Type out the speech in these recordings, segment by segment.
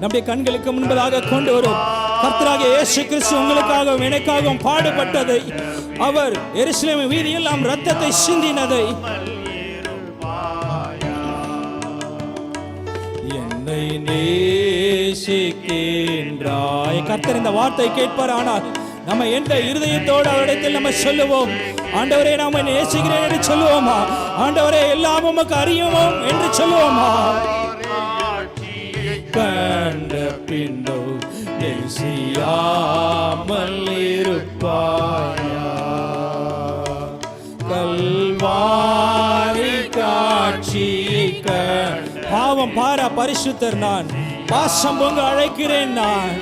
நம்முடைய கண்களுக்கு முன்பதாக கொண்டு வரும். கர்த்தராக இயேசு கிறிஸ்து உங்களுக்காகவும் எனக்காகவும் பாடுபட்டதை அவர் எருசலேம் வீதியில் நாம் ரத்தத்தை சிந்தினதை என்னை நேசிக்கின்றாய். கர்த்தர் இந்த வார்த்தை கேட்பார் ஆனால் நம்ம எந்த இருதயத்தோடு அவரிடத்தில் நம்ம சொல்லுவோம்? ஆண்டவரே நாம் நேசிக்கிறேன் என்று சொல்லுவோமா? ஆண்டவரே எல்லாம் உமக்கு அறியுமோ என்று சொல்லுவோமா? கண்ட பின்னோ நேசியாமல் இருப்பாயா? கல்வாரி காட்சியை கண். பாவம் பாரா பரிசுத்தர் நான். பாசம் பொங்க அழைக்கிறேன் நான்.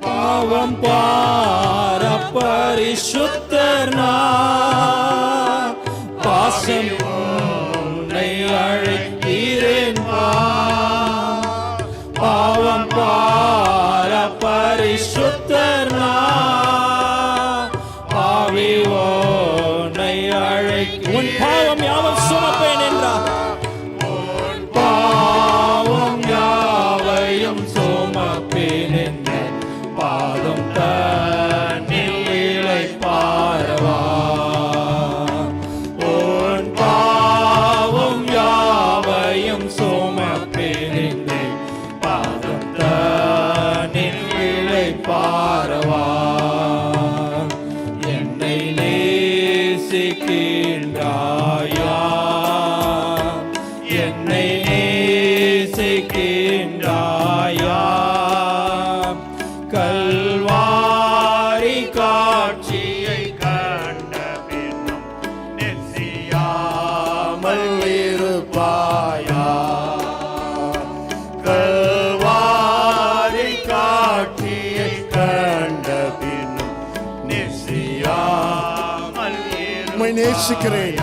பாவம் பார பரிசுத்தர் நான். பாசம் பாவம் பார பரிசுத்தர் நான் நேசிக்கின்றாயா என்னை நேசிக்கின்றாயா? கல்வாரி காட்சி உம்மை நேசிக்கிறேன்.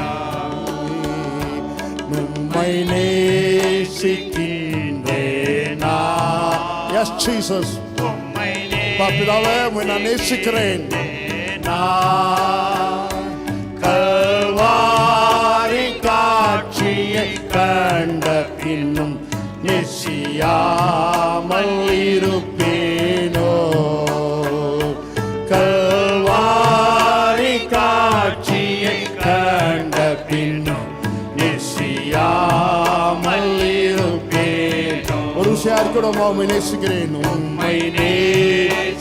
உம்மை நேசிக்கின்றேனா? எஸ் ஜீசஸ் பிதாவே உம்மை நான் நேசிக்கிறேன். கல்வாரி காட்சியை கண்ட பின்னும் நெசியாமல் இருப்பேனோ. இருக்கணுமா உம்மை நேசிக்கிறேன் உம்மை நேசிக்கின்றேனா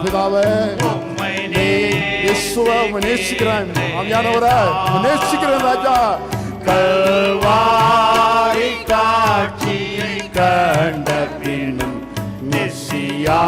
பிதாவே உம்மை இயேசுவே உம்மை நேசிக்கிறேன் ஆவியானவரே உம்மை நேசிக்கிறேன் ராஜா கல்வாரி காட்சியை கண்ட பின்னும் நெசியா